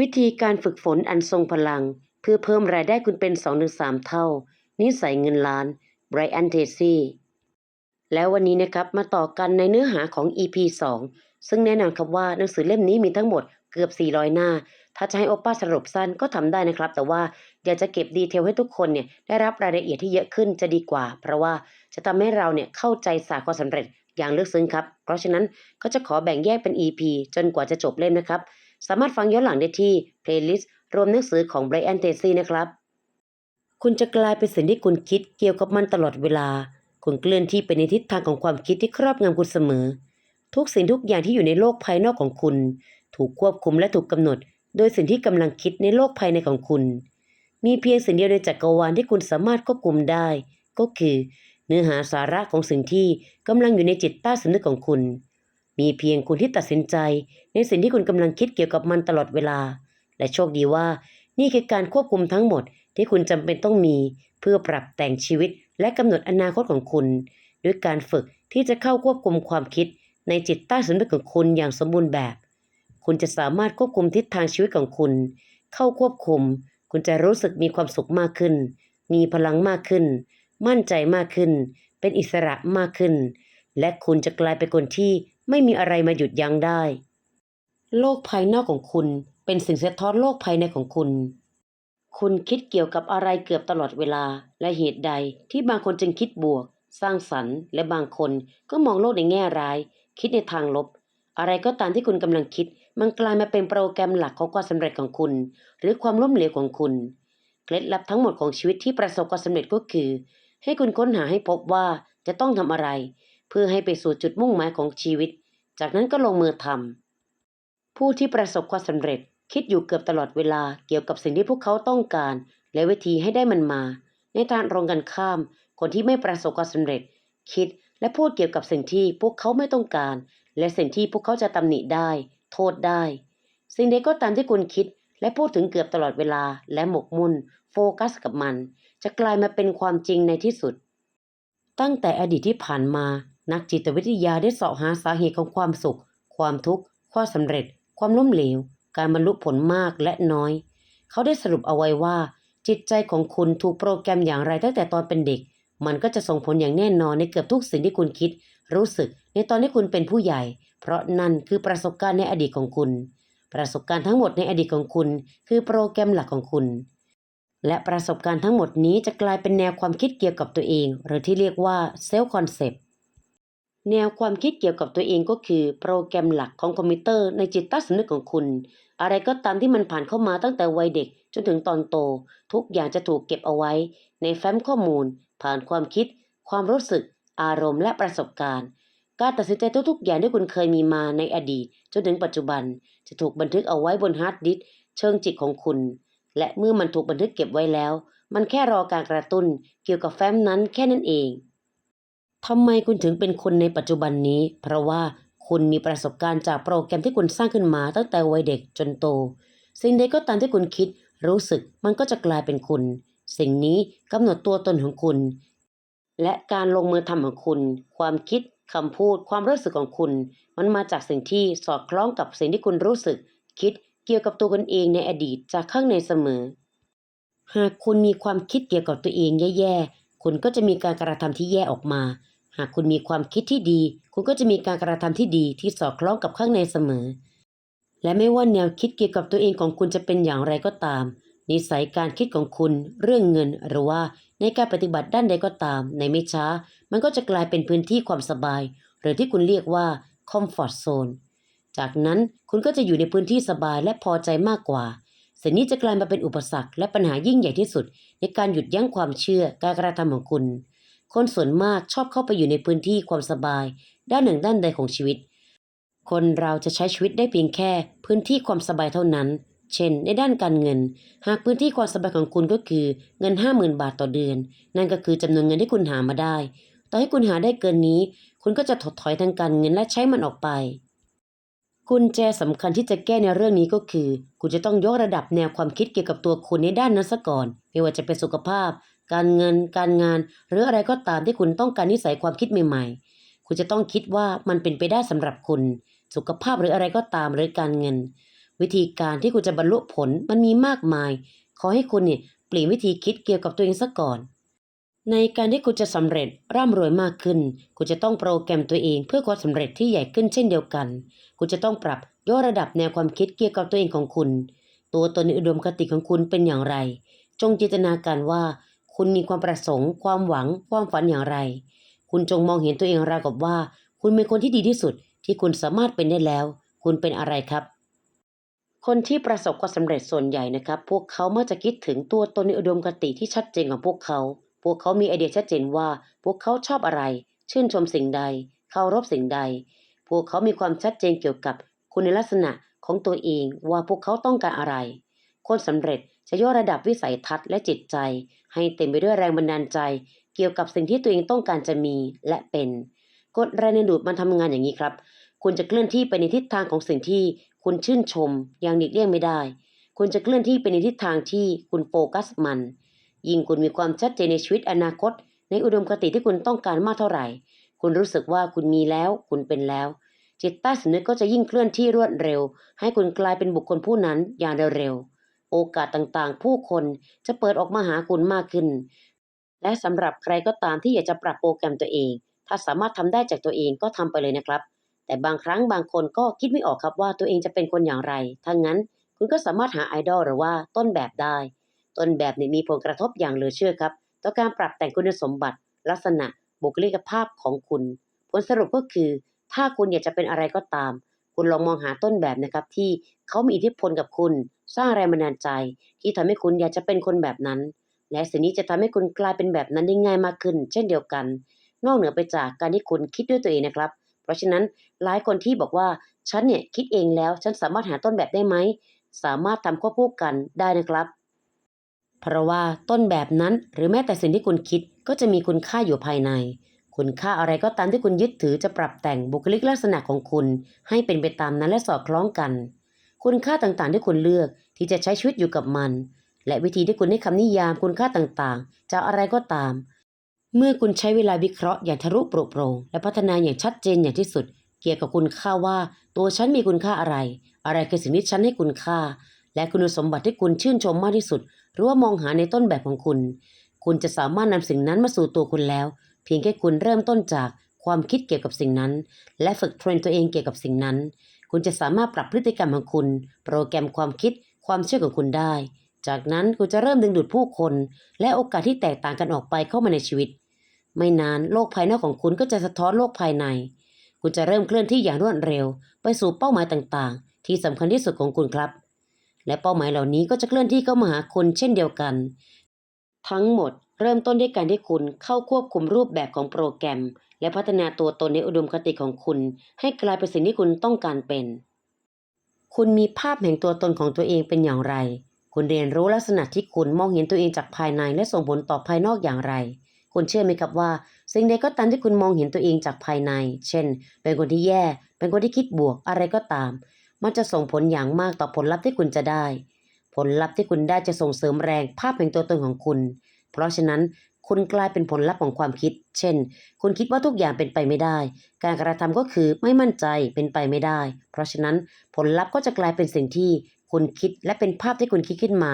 วิธีการฝึกฝนอันทรงพลัง เพื่อเพิ่มรายได้คุณเป็น 2-3 เท่า นิสัยเงินล้านไบรอันเทซี่แล้ววันนี้นะครับมาต่อกันในเนื้อหาของ EP 2 ซึ่งแน่นอนครับว่าหนังสือเล่มนี้มีทั้งหมดเกือบ 400 หน้า ถ้าจะให้โอป้าสรุปสั้นก็ทำได้นะครับ แต่ว่าอยากจะเก็บดีเทลให้ทุกคนเนี่ยได้รับรายละเอียดที่เยอะขึ้นจะดีกว่า เพราะว่าจะทำให้เราเนี่ยเข้าใจศาสตร์ความสำเร็จอย่างลึกซึ้งครับ เพราะฉะนั้นก็จะขอแบ่งแยกเป็น EP จนกว่าจะจบเล่มนะครับ สามารถฟังย้อนหลังได้ที่ playlist รวมหนังสือของ Brian Tracy นะครับ คุณจะกลายเป็นสิ่งที่คุณคิดเกี่ยวกับมันตลอดเวลา คุณเคลื่อนที่ไปในทิศทางของความคิดที่ครอบงำคุณเสมอ ทุกสิ่งทุกอย่างที่อยู่ในโลกภายนอกของคุณ ถูกควบคุมและถูกกำหนด โดยสิ่งที่กำลังคิดในโลกภายในของคุณ มีเพียงสิ่งเดียวในจักรวาลที่คุณสามารถควบคุมได้ ก็คือ เนื้อหาสาระของสิ่งที่กำลังอยู่ในจิตใต้สำนึกของคุณ มีเพียงคุณที่ตัดสินใจ ในสิ่งที่คุณกำลังคิดเกี่ยวกับมันตลอดเวลา และโชคดีว่า นี่คือการควบคุมทั้งหมดที่คุณจำเป็นต้องมี เพื่อปรับแต่งชีวิตและกำหนดอนาคตของคุณ ด้วยการฝึกที่จะเข้าควบคุมความคิด ในจิตใต้สำนึกของคุณอย่างสมบูรณ์แบบ คุณจะสามารถควบคุมทิศทางชีวิตของคุณ เข้าควบคุม คุณจะรู้สึกมีความสุขมากขึ้น มีพลังมากขึ้น มั่นใจมากขึ้น เป็นอิสระมากขึ้น และคุณจะกลายเป็นคนที่ ไม่มีอะไรมาหยุดยั้งได้ โลกภายนอกของคุณเป็นสิ่งสะท้อนโลกภายในของคุณ คุณคิดเกี่ยวกับอะไรเกือบตลอดเวลา และเหตุใดที่บางคนจึงคิดบวก สร้างสรรค์ และบางคนก็มองโลกในแง่ร้าย คิดในทางลบ อะไรก็ตามที่คุณกำลังคิด มันกลายมาเป็นโปรแกรมหลักของความสำเร็จของคุณ หรือความล้มเหลวของคุณ เคล็ดลับทั้งหมดของชีวิตที่ประสบความสำเร็จก็คือ ให้คุณค้นหาให้พบว่าจะต้องทำอะไร เพื่อให้ไปสู่จุดมุ่งหมายของชีวิต จากนั้นก็ลงมือทำผู้ที่ประสบความสำเร็จคิดอยู่เกือบตลอดเวลาเกี่ยวกับสิ่งที่พวกเขาต้องการ และวิธีให้ได้มันมา ในทางตรงกันข้าม คนที่ไม่ประสบความสำเร็จ คิดและพูดเกี่ยวกับสิ่งที่พวกเขาไม่ต้องการ และสิ่งที่พวกเขาจะตำหนิได้ โทษได้ สิ่งใดก็ตามที่คุณคิด และพูดถึงเกือบตลอดเวลา และหมกมุ่น โฟกัสกับมัน จะกลายมาเป็นความจริงในที่สุด ตั้งแต่อดีตที่ผ่านมา นักจิตวิทยาได้เสาะหาสาเหตุของความสุข ความทุกข์ความสำเร็จ ความล้มเหลว การบรรลุผลมากและน้อย เขาได้สรุปเอาไว้ว่า จิตใจของคุณถูกโปรแกรมอย่างไรตั้งแต่ตอนเป็นเด็ก มันก็จะส่งผลอย่างแน่นอนในเกือบทุกสิ่งที่คุณคิด รู้สึกในตอนที่คุณเป็นผู้ใหญ่ เพราะนั่นคือประสบการณ์ในอดีตของคุณ ประสบการณ์ทั้งหมดในอดีตของคุณ คือโปรแกรมหลักของคุณและประสบการณ์ทั้งหมดนี้จะกลายเป็นแนวความคิดเกี่ยวกับตัวเอง หรือที่เรียกว่าเซลล์คอนเซปต์ แนวความคิดเกี่ยวกับตัวเองก็คือ โปรแกรมหลักของคอมพิวเตอร์ในจิตใต้สำนึกของคุณ อะไรก็ตามที่มันผ่านเข้ามาตั้งแต่วัยเด็กจนถึงตอนโต ทุกอย่างจะถูกเก็บเอาไว้ ในแฟ้มข้อมูล ผ่านความคิด ความรู้สึก อารมณ์และประสบการณ์ การตัดสินใจทุกๆอย่างที่คุณเคยมีมาในอดีต จนถึงปัจจุบัน จะถูกบันทึกเอาไว้บนฮาร์ดดิสก์เชิงจิตของคุณ และเมื่อมันถูกบันทึกเก็บไว้แล้ว มันแค่รอการกระตุ้น เกี่ยวกับแฟ้มนั้นแค่นั้นเอง ทำไมคุณถึงเป็นคนในปัจจุบันนี้ เพราะว่าคุณมีประสบการณ์จากโปรแกรมที่คุณสร้างขึ้นมาตั้งแต่วัยเด็กจนโต สิ่งใดก็ตามที่คุณคิด รู้สึกมันก็จะกลายเป็นคุณ สิ่งนี้กำหนดตัวตนของคุณ และการลงมือทำของคุณ ความคิดคำพูดความรู้สึกของคุณ มันมาจากสิ่งที่สอดคล้องกับสิ่งที่คุณรู้สึก คิดเกี่ยวกับตัวคุณเองในอดีตจากข้างในเสมอ หากคุณมีความคิดเกี่ยวกับตัวเองแย่ๆ คุณก็จะมีการกระทำที่แย่ออกมา หากคุณมีความคิดที่ดี คุณก็จะมีการกระทำที่ดีที่สอดคล้องกับข้างในเสมอ และไม่ว่าแนวคิดเกี่ยวกับตัวเองของคุณจะเป็นอย่างไรก็ตาม นิสัยการคิดของคุณ เรื่องเงินหรือว่าในการปฏิบัติด้านใดก็ตาม ในไม่ช้า มันก็จะกลายเป็นพื้นที่ความสบาย หรือที่คุณเรียกว่า comfort zone จากนั้นคุณก็จะอยู่ในพื้นที่สบายและพอใจมากกว่า สิ่งนี้จะกลายมาเป็นอุปสรรคและปัญหายิ่งใหญ่ที่สุด ในการหยุดยั้งความเชื่อการกระทำของคุณ คนส่วนมากชอบเข้าไปอยู่ในพื้นที่ความสบาย ด้านหนึ่งด้านใดของชีวิต คนเราจะใช้ชีวิตได้เพียงแค่ พื้นที่ความสบายเท่านั้น เช่น ในด้านการเงิน หากพื้นที่ความสบายของคุณก็คือเงิน 50,000 บาทต่อเดือน นั่นก็คือจำนวนเงินที่คุณหามาได้ ต่อให้คุณหาได้เกินนี้ คุณก็จะถดถอยทางการเงินและใช้มันออกไป กุญแจสำคัญที่จะแก้ในเรื่องนี้ก็คือ คุณจะต้องยกระดับแนวความคิดเกี่ยวกับตัวคุณในด้านนั้นซะก่อน ไม่ว่าจะเป็นสุขภาพ การเงิน การงาน หรืออะไรก็ตามที่คุณต้องการนิสัยความคิดใหม่ ๆ คุณจะต้องคิดว่ามันเป็นไปได้สำหรับคุณ สุขภาพหรืออะไรก็ตามหรือการเงิน วิธีการที่คุณจะบรรลุผลมันมีมากมาย ขอให้คุณเนี่ยเปลี่ยนวิธีคิดเกี่ยวกับตัวเองซะก่อน ในการที่คุณจะสำเร็จร่ำรวยมากขึ้น คุณจะต้องโปรแกรมตัวเองเพื่อความสำเร็จที่ใหญ่ขึ้นเช่นเดียวกัน คุณจะต้องปรับยกระดับแนวความคิดเกี่ยวกับตัวเองของคุณ ตัวตนในอุดมคติของคุณเป็นอย่างไร จงจินตนาการว่า คุณมีความประสงค์ ความหวัง ความฝันอย่างไร คุณจงมองเห็นตัวเองราวกับว่า คุณเป็นคนที่ดีที่สุด ที่คุณสามารถเป็นได้แล้ว คุณเป็นอะไรครับ คนที่ประสบความสำเร็จส่วนใหญ่นะครับ พวกเขามักจะคิดถึงตัวตนในอุดมคติที่ชัดเจนของพวกเขา วกเขามีไอเดียชัดเจนว่า พวกเขาชอบอะไร ชื่นชมสิ่งใด เคารพสิ่งใด พวกเขามีความชัดเจนเกี่ยวกับคุณลักษณะของตัวเองว่าพวกเขาต้องการอะไร คนสำเร็จจะยกระดับวิสัยทัศน์และจิตใจ ให้เต็มไปด้วยแรงบันดาลใจ เกี่ยวกับสิ่งที่ตัวเองต้องการจะมีและเป็น กฎแรงดึงดูดมันทำงานอย่างนี้ครับ คุณจะเคลื่อนที่ไปในทิศทางของสิ่งที่คุณชื่นชมอย่างหลีกเลี่ยงไม่ได้ คุณจะเคลื่อนที่ไปในทิศทางที่คุณโฟกัสมัน ยิ่งคุณมีความชัดเจนในชีวิตอนาคต ในอุดมคติที่คุณต้องการมากเท่าไหร่ คุณรู้สึกว่าคุณมีแล้ว คุณเป็นแล้ว จิตใต้สำนึกก็จะยิ่งเคลื่อนที่รวดเร็ว ให้คุณกลายเป็นบุคคลผู้นั้นอย่างเร็วๆโอกาสต่างๆ ผู้คนจะเปิดออกมาหาคุณมากขึ้น และสำหรับใครก็ตามที่อยากจะปรับโปรแกรมตัวเอง ถ้าสามารถทำได้จากตัวเองก็ทำไปเลยนะครับ แต่บางครั้งบางคนก็คิดไม่ออกครับว่าตัวเองจะเป็นคนอย่างไรถ้างั้นคุณก็สามารถหาไอดอลหรือว่าต้นแบบได้ ต้นแบบนี้มีผลกระทบอย่างเหลือเชื่อครับ ต่อการปรับแต่งคุณสมบัติ ลักษณะบุคลิกภาพของคุณ ผลสรุปก็คือ ถ้าคุณอยากจะเป็นอะไรก็ตาม คุณลองมองหาต้นแบบนะครับ ที่เขามีอิทธิพลกับคุณ สร้างแรงบันดาลใจ ที่ทำให้คุณอยากจะเป็นคนแบบนั้น และสิ่งนี้จะทำให้คุณกลายเป็นแบบนั้นได้ง่ายมากขึ้น เช่นเดียวกัน นอกเหนือไปจากการที่คุณคิดด้วยตัวเองนะครับ เพราะฉะนั้นหลายคนที่บอกว่าฉันเนี่ยคิดเองแล้วฉันสามารถหาต้นแบบได้ไหมสามารถทำควบคู่กันได้นะครับ เพราะว่าต้นแบบนั้นหรือแม้แต่สิ่งที่คุณคิดก็จะมีคุณค่าอยู่ภายใน คุณค่าอะไรก็ตามที่คุณยึดถือจะปรับแต่งบุคลิกลักษณะของคุณ ให้เป็นไปตามนั้นและสอดคล้องกัน คุณค่าต่างๆที่คุณเลือกที่จะใช้ชีวิตอยู่กับมัน และวิธีที่คุณให้คำนิยามคุณค่าต่างๆจาอะไรก็ตาม เมื่อคุณใช้เวลาวิเคราะห์อย่างทะลุโปร่งโปร่งและพัฒนาอย่างชัดเจนอย่างที่สุด เกี่ยวกับคุณค่าว่า ตัวฉันมีคุณค่าอะไร อะไรคือสิ่งที่ฉันให้คุณค่า และคุณสมบัติที่คุณชื่นชมมากที่สุด หรือว่ามองหาในต้นแบบของคุณ คุณจะสามารถนำสิ่งนั้นมาสู่ตัวคุณแล้ว เพียงแค่คุณเริ่มต้นจากความคิดเกี่ยวกับสิ่งนั้น และฝึกเทรนตัวเองเกี่ยวกับสิ่งนั้น คุณจะสามารถปรับพฤติกรรมของคุณ โปรแกรมความคิด ความเชื่อของคุณได้ จากนั้นคุณจะเริ่มดึงดูดผู้คน และโอกาสที่แตกต่างกันออกไปเข้ามาในชีวิต ไม่นานโลกภายนอกของคุณก็จะสะท้อนโลกภายใน คุณจะเริ่มเคลื่อนที่อย่างรวดเร็ว ไปสู่เป้าหมายต่างๆ ที่สำคัญที่สุดของคุณครับ และเป้าหมายเหล่านี้ก็จะเคลื่อนที่เข้ามาหาคุณเช่นเดียวกัน ทั้งหมดเริ่มต้นด้วยการที่คุณเข้าควบคุมรูปแบบของโปรแกรม และพัฒนาตัวตนในอุดมคติของคุณ ให้กลายเป็นสิ่งที่คุณต้องการเป็น คุณมีภาพแห่งตัวตนของตัวเองเป็นอย่างไร คุณเรียนรู้ลักษณะที่คุณมองเห็นตัวเองจากภายในและส่งผลต่อภายนอกอย่างไร คุณเชื่อไหมครับว่า สิ่งใดก็ตามที่คุณมองเห็นตัวเองจากภายใน เช่น เป็นคนที่แย่ เป็นคนที่คิดบวกอะไรก็ตาม มันจะส่งผลอย่างมากต่อผลลัพธ์ที่คุณจะได้ ผลลัพธ์ที่คุณได้จะส่งเสริมแรงภาพแห่งตัวตนของคุณ เพราะฉะนั้นคุณกลายเป็นผลลัพธ์ของความคิด เช่น คุณคิดว่าทุกอย่างเป็นไปไม่ได้ การกระทำก็คือไม่มั่นใจเป็นไปไม่ได้ เพราะฉะนั้นผลลัพธ์ก็จะกลายเป็นสิ่งที่คุณคิดและเป็นภาพที่คุณคิดขึ้นมา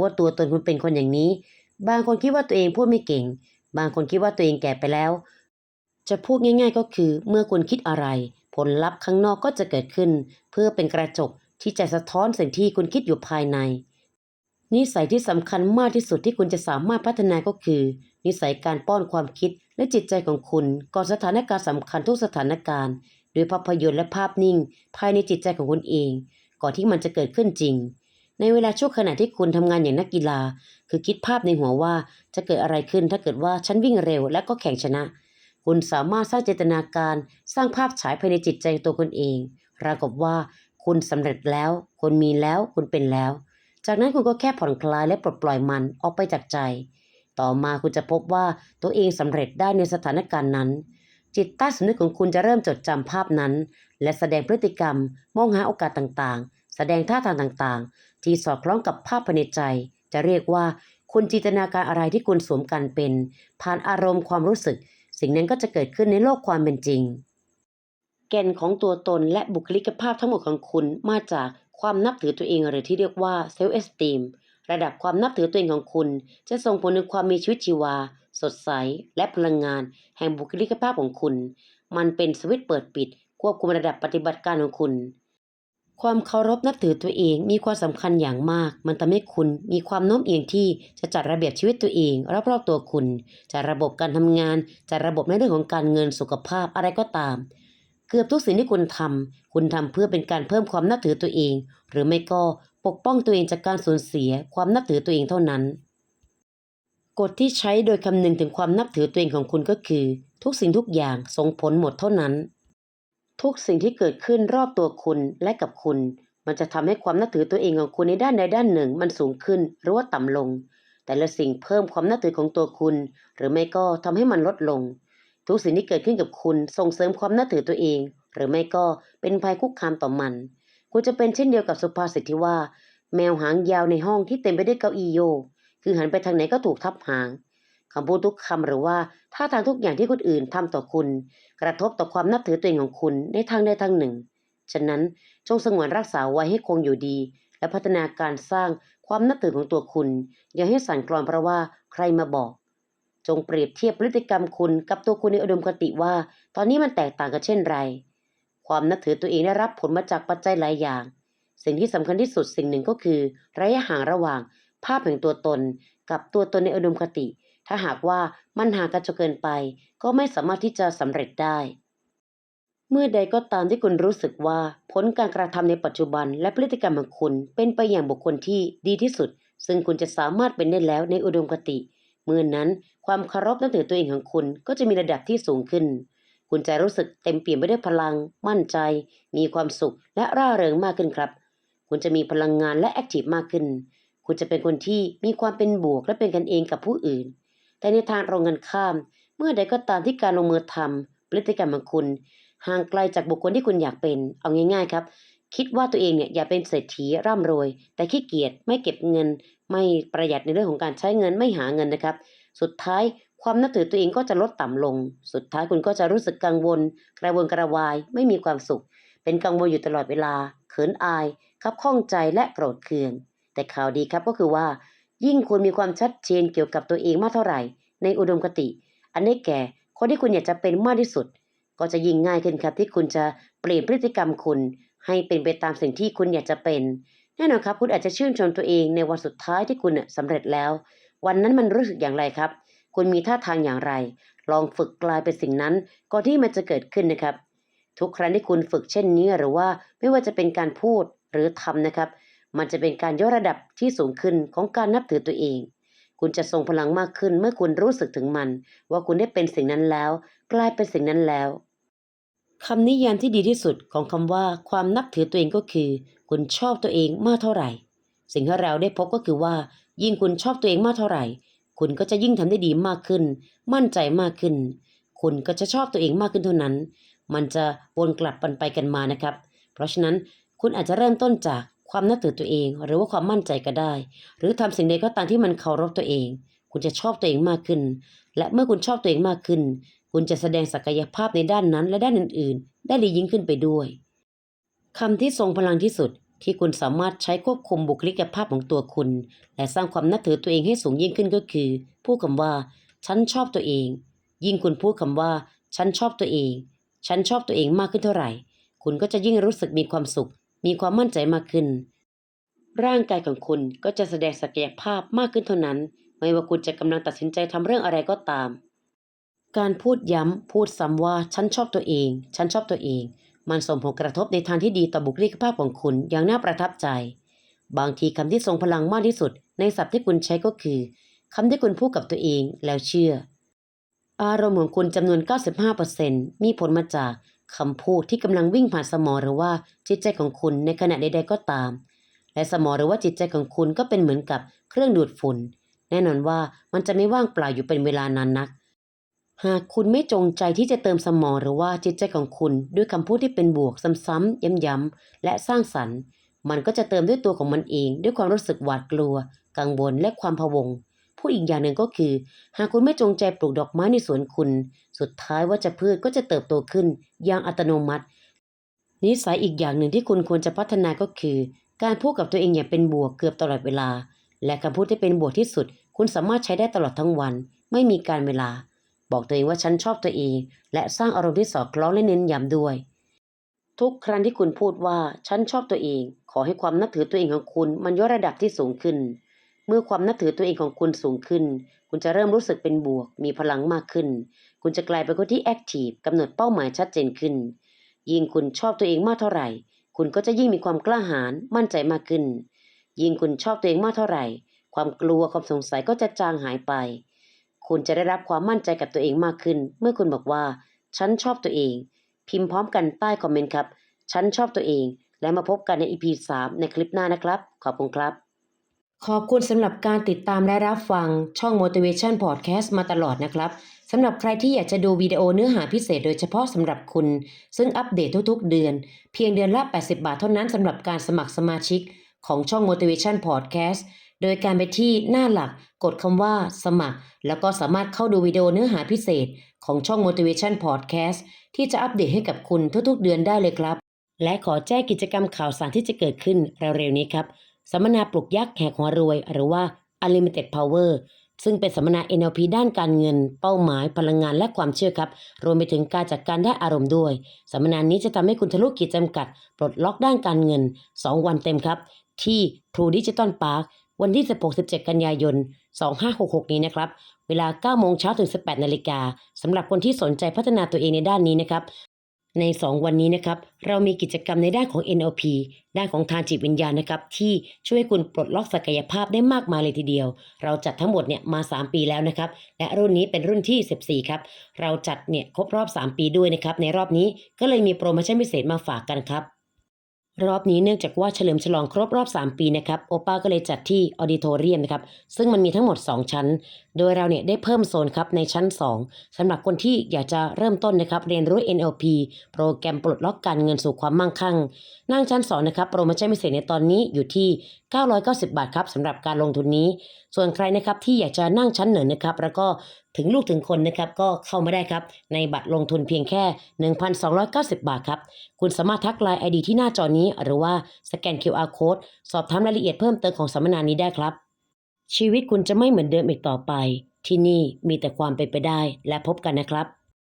ว่าตัวตนคุณเป็นคนอย่างนี้ บางคนคิดว่าตัวเองพูดไม่เก่ง บางคนคิดว่าตัวเองแก่ไปแล้ว จะพูดง่าย ๆ ก็คือ เมื่อคุณคิดอะไร ผลลัพธ์ข้างนอกก็จะเกิดขึ้น เพื่อเป็นกระจกที่จะสะท้อนสิ่งที่คุณคิดอยู่ภายใน นิสัยที่สำคัญมากที่สุดที่คุณจะสามารถพัฒนาก็คือ นิสัยการป้อนความคิดและจิตใจของคุณก่อนสถานการณ์สำคัญทุกสถานการณ์โดยภาพยนตร์และภาพนิ่ง ภายในจิตใจของคุณเอง ก่อนที่มันจะเกิดขึ้นจริง ในเวลาช่วงขณะที่คุณทำงานอย่างนักกีฬา คือคิดภาพในหัวว่าจะเกิดอะไรขึ้นถ้าเกิดว่าฉันวิ่งเร็วและก็แข่งชนะ คุณสามารถสร้างเจตนาการสร้างภาพฉายภายในจิตใจตัวคุณเองราวกับว่าคุณสำเร็จแล้ว คุณมีแล้วคุณเป็นแล้ว จากนั้นคุณก็แค่ผ่อนคลายและปลดปล่อยมันออกไปจากใจ ต่อมาคุณจะพบว่าตัวเองสำเร็จได้ในสถานการณ์นั้น จิตใต้สำนึกของคุณจะเริ่มจดจำภาพนั้น และแสดงพฤติกรรม มองหาโอกาสต่างๆ แสดงท่าทางต่างๆ ที่สอดคล้องกับภาพภายในใจ จะเรียกว่าคุณจินตนาการอะไรที่คุณสวมกันเป็น ผ่านอารมณ์ความรู้สึก สิ่งนั้นก็จะเกิดขึ้นในโลกความเป็นจริง แก่นของตัวตนและบุคลิกภาพทั้งหมดของคุณมาจากความนับถือตัวเองหรือที่เรียกว่า self esteem ระดับความนับถือตัวเองของคุณ จะส่งผลถึงความมีชีวิตชีวา สดใส และพลังงาน แห่งบุคลิกภาพของคุณ มันเป็นสวิตช์เปิดปิด ควบคุมระดับปฏิบัติการของคุณ ความเคารพนับถือตัวเองมีความสำคัญอย่างมาก มันทำให้คุณมีความโน้มเอียงที่จะจัดระเบียบชีวิตตัวเองรอบๆตัวคุณจัดระบบการทำงานจัดระบบในเรื่องของการเงินสุขภาพอะไรก็ตาม เกือบทุกสิ่งที่คุณทำคุณทำเพื่อเป็นการเพิ่มความนับถือตัวเอง หรือไม่ก็ปกป้องตัวเองจากการสูญเสียความนับถือตัวเองเท่านั้น กฎที่ใช้โดยคำนึงถึงความนับถือตัวเองของคุณก็คือ ทุกสิ่งทุกอย่างส่งผลหมดเท่านั้น ทุกสิ่งที่เกิดขึ้นรอบตัวคุณและกับคุณ มันจะทำให้ความนับถือตัวเองของคุณในด้านใดด้านหนึ่ง มันสูงขึ้นหรือว่าต่ำลง แต่ละสิ่งเพิ่มความนับถือของตัวคุณ หรือไม่ก็ทำให้มันลดลง ทุกสิ่งที่เกิดขึ้นกับคุณส่งเสริมความนับถือตัวเอง หรือไม่ก็เป็นภัยคุกคามต่อมัน คุณจะเป็นเช่นเดียวกับสุภาษิตที่ว่า แมวหางยาวในห้องที่เต็มไปด้วยเก้าอี้โยกคือหันไปทางไหนก็ถูกทับหาง คำพูดทุกคำหรือว่าท่าทางทุกอย่างที่คนอื่นทำต่อคุณ กระทบต่อความนับถือตัวเองของคุณในทางใดทางหนึ่ง ฉะนั้นจงสงวนรักษาไว้ให้คงอยู่ดี และพัฒนาการสร้างความนับถือของตัวคุณ อย่าให้สั่นคลอนเพราะว่าใครมาบอก จงเปรียบเทียบพฤติกรรมคุณกับตัวคุณในอุดมคติว่า ตอนนี้มันแตกต่างกันเช่นไร ความนับถือตัวเองได้รับผลมาจากปัจจัยหลายอย่าง สิ่งที่สำคัญที่สุดสิ่งหนึ่งก็คือ ระยะห่างระหว่าง ภาพแห่งตัวตน กับตัวตนในอุดมคติ ถ้าหากว่ามันห่างกันจนเกินไป ก็ไม่สามารถที่จะสำเร็จได้ เมื่อใดก็ตามที่คุณรู้สึกว่าผลการกระทำในปัจจุบัน และพฤติกรรมของคุณเป็นไปอย่างบุคคลที่ดีที่สุด ซึ่งคุณจะสามารถเป็นได้แล้วในอุดมคติเมื่อนนั้นความเคารพนับถือตัวเองของคุณก็จะมีระดับที่สูงขึ้น คุณจะรู้สึกเต็มเปี่ยมไปด้วยพลัง มั่นใจ มีความสุขและร่าเริงมากขึ้นครับ คุณจะมีพลังงานและแอคทีฟมากขึ้น คุณจะเป็นคนที่มีความเป็นบวกและเป็นกันเองกับผู้อื่น แต่ในทางตรงกันข้าม เมื่อใดก็ตามที่การลงมือทำพฤติกรรมของคุณ ห่างไกลจากบุคคลที่คุณอยากเป็น เอาง่าย ๆ ครับ คิดว่าตัวเองเนี่ยอย่าเป็นเศรษฐีร่ำรวย แต่ขี้เกียจไม่เก็บเงิน ไม่ประหยัดในเรื่องของการใช้เงินไม่หาเงินนะครับ สุดท้ายความนับถือตัวเองก็จะลดต่ำลง สุดท้ายคุณก็จะรู้สึกกังวล กระวนกระวาย ไม่มีความสุข เป็นกังวลอยู่ตลอดเวลา เขินอาย คับข้องใจและโกรธเคือง แต่ข่าวดีครับก็คือว่า ยิ่งคุณมีความชัดเจนเกี่ยวกับตัวเองมากเท่าไหร่ ในอุดมคติ อันนี้แก่คนที่คุณอยากจะเป็นมากที่สุด ก็จะยิ่งง่ายขึ้นครับที่คุณจะเปลี่ยนพฤติกรรมคุณ ให้เป็นไปตามสิ่งที่คุณอยากจะเป็น แน่นอนครับ คุณอาจจะชื่นชมตัวเองในวันสุดท้ายที่คุณน่ะสำเร็จแล้ว วันนั้นมันรู้สึกอย่างไรครับ คุณมีท่าทางอย่างไร ลองฝึกกลายเป็นสิ่งนั้นก่อนที่มันจะเกิดขึ้นนะครับ ทุกครั้งที่คุณฝึกเช่นนี้หรือว่าไม่ว่าจะเป็นการพูดหรือทำนะครับ มันจะเป็นการยกระดับที่สูงขึ้นของการนับถือตัวเอง คุณจะทรงพลังมากขึ้นเมื่อคุณรู้สึกถึงมัน ว่าคุณได้เป็นสิ่งนั้นแล้ว กลายเป็นสิ่งนั้นแล้วคำนิยามที่ดีที่สุดของคำว่าความนับถือตัวเองก็คือ คุณชอบตัวเองมากเท่าไหร่ สิ่งที่เราได้พบก็คือว่า ยิ่งคุณชอบตัวเองมากเท่าไหร่ คุณก็จะยิ่งทำได้ดีมากขึ้น มั่นใจมากขึ้น คุณก็จะชอบตัวเองมากขึ้นเท่านั้น มันจะวนกลับกันไปกันมานะครับ เพราะฉะนั้นคุณอาจจะเริ่มต้นจาก ความนับถือตัวเอง หรือว่าความมั่นใจก็ได้ หรือทำสิ่งใดก็ตามที่มันเคารพตัวเอง คุณจะชอบตัวเองมากขึ้น และเมื่อคุณชอบตัวเองมากขึ้น คุณจะแสดงศักยภาพในด้านนั้น และด้านอื่น ๆ ได้ดียิ่งขึ้นไปด้วยคำที่ทรงพลังที่สุดที่คุณสามารถใช้ควบคุมบุคลิกภาพของตัวคุณ และสร้างความนับถือตัวเองให้สูงยิ่งขึ้นก็คือ พูดคำว่า ฉันชอบตัวเอง ยิ่งคุณพูดคำว่า ฉันชอบตัวเอง ฉันชอบตัวเองมากขึ้นเท่าไหร่ คุณก็จะยิ่งรู้สึกมีความสุข มีความมั่นใจมากขึ้น ร่างกายของคุณก็จะแสดงศักยภาพมากขึ้นเท่านั้น ไม่ว่าคุณจะกำลังตัดสินใจทำเรื่องอะไรก็ตาม การพูดย้ำพูดซ้ำว่าฉันชอบตัวเอง ฉันชอบตัวเอง มันส่งผลกระทบในทางที่ดีต่อบุคลิกภาพของคุณอย่างน่าประทับใจ บางทีคำที่ทรงพลังมากที่สุด ในศัพท์ที่คุณใช้ก็คือคำที่คุณพูดกับตัวเองแล้วเชื่อ อารมณ์ของคุณจำนวน 95%มีผลมาจาก คำพูดที่กำลังวิ่งผ่านสมองหรือว่าจิตใจของคุณในขณะใดๆก็ตาม และสมองหรือว่าจิตใจของคุณก็เป็นเหมือนกับเครื่องดูดฝุ่น แน่นอนว่ามันจะไม่ว่างเปล่าอยู่เป็นเวลานานนัก หากคุณไม่จงใจที่จะเติมสมองหรือว่าจิตใจของคุณด้วยคำพูดที่เป็นบวกซ้ำๆย้ำๆและสร้างสรรค์ มันก็จะเติมด้วยตัวของมันเอง ด้วยความรู้สึกหวาดกลัว กังวลและความพะวง พูดอีกอย่างหนึ่งก็คือ หากคุณไม่จงใจปลูกดอกไม้ในสวนคุณ สุดท้ายว่าจะพืชก็จะเติบโตขึ้นอย่างอัตโนมัติ นิสัยอีกอย่างหนึ่งที่คุณควรจะพัฒนาก็คือ การพูดกับตัวเองอย่างเป็นบวกเกือบตลอดเวลา และคำพูดที่เป็นบวกที่สุด คุณสามารถใช้ได้ตลอดทั้งวัน ไม่มีการเวลา บอกตัวเองว่าฉันชอบตัวเอง และสร้างอารมณ์ที่สอดคล้องและเน้นย้ำด้วย ทุกครั้งที่คุณพูดว่าฉันชอบตัวเอง ขอให้ความนับถือตัวเองของคุณมันยกระดับที่สูงขึ้น มื่อความนับถือตัวเองของคุณสูงขึ้น คุณจะเริ่มรู้สึกเป็นบวก มีพลังมากขึ้น คุณจะกลายเป็นคนที่แอคทีฟกำหนดเป้าหมายชัดเจนขึ้น ยิ่งคุณชอบตัวเองมากเท่าไหร่ คุณก็จะยิ่งมีความกล้าหาญมั่นใจมากขึ้น ยิ่งคุณชอบตัวเองมากเท่าไหร่ ความกลัวความสงสัยก็จะจางหายไป คุณจะได้รับความมั่นใจกับตัวเองมากขึ้น เมื่อคุณบอกว่า ฉันชอบตัวเอง พิมพ์พร้อมกันใต้คอมเมนต์ครับ ฉันชอบตัวเอง และมาพบกันใน EP 3ในคลิปหน้านะครับ ขอบคุณครับ ขอบคุณสำหรับการติดตามและรับฟังช่อง Motivation Podcast มาตลอดนะครับสำหรับใครที่อยากจะดูวิดีโอเนื้อหาพิเศษโดยเฉพาะสำหรับคุณ ซึ่งอัปเดตทุกๆ เดือน เพียงเดือนละ 80 บาทเท่านั้นสำหรับการสมัครสมาชิกของช่อง Motivation Podcast โดยการไปที่หน้าหลักกดคำว่าสมัคร แล้วก็สามารถเข้าดูวิดีโอเนื้อหาพิเศษของช่อง Motivation Podcast ที่จะอัปเดตให้กับคุณทุกๆ เดือนได้เลยครับ และขอแจ้งกิจกรรมข่าวสารที่จะเกิดขึ้นเร็วๆนี้ครับ สัมมนาปลุกยักษ์แหกหัวรวย หรือว่า Unlimited Power ซึ่งเป็นสัมมนา NLP ด้านการเงิน เป้าหมาย พลังงานและความเชื่อครับ รวมไปถึงการจัดการได้อารมณ์ด้วย สัมมนานี้จะทำให้คุณทะลุขีดจำกัด ปลดล็อกด้านการเงิน 2 วันเต็มครับ ที่ True Digital Park วันที่ 16-17 กันยายน 2566 นี้นะครับ เวลา 9 โมงเช้าถึง 18 นาฬิกาสำหรับคนที่สนใจพัฒนาตัวเองในด้านนี้นะครับ ใน 2 วันนี้นะครับ เรามีกิจกรรมในด้านของ NLP ด้านของทางจิตวิญญาณนะครับ ที่ช่วยคุณปลดล็อกศักยภาพได้มากมายเลยทีเดียว เราจัดทั้งหมดเนี่ยมา 3 ปีแล้วนะครับ และรุ่นนี้เป็นรุ่นที่ 14 ครับ เราจัดเนี่ยครบรอบ 3 ปีด้วยนะครับ ในรอบนี้ก็เลยมีโปรโมชั่นพิเศษมาฝากกันครับ รอบนี้เนื่องจากว่าเฉลิมฉลองครบรอบ 3 ปีนะครับ โอป้าก็เลยจัดที่ออดิโทเรียมนะครับ ซึ่งมันมีทั้งหมด 2 ชั้นโดยเราเนี่ยได้เพิ่มโซนครับในชั้น 2สำหรับคนที่อยากจะเริ่มต้นนะครับเรียนรู้ NLP โปรแกรมปลดล็อกการเงินสู่ความมั่งคั่ง นั่งชั้น 2 นะครับโปรโมชั่นพิเศษในตอนนี้อยู่ที่ 990 บาทครับสำหรับการลงทุนนี้ ส่วนใครนะครับที่อยากจะนั่งชั้นเหนือนะครับแล้วก็ถึงลูกถึงคนนะครับก็เข้ามาได้ครับในบัตรลงทุนเพียงแค่ 1,290 บาทครับ คุณสามารถทักไลน์ ID ที่หน้าจอนี้ หรือว่าสแกน QR Code สอบถามรายละเอียดเพิ่มเติมของสัมมนานี้ได้ครับ ชีวิตคุณจะไม่เหมือนเดิมอีกต่อไป ที่นี่มีแต่ความเป็นไปได้และพบกันนะครับ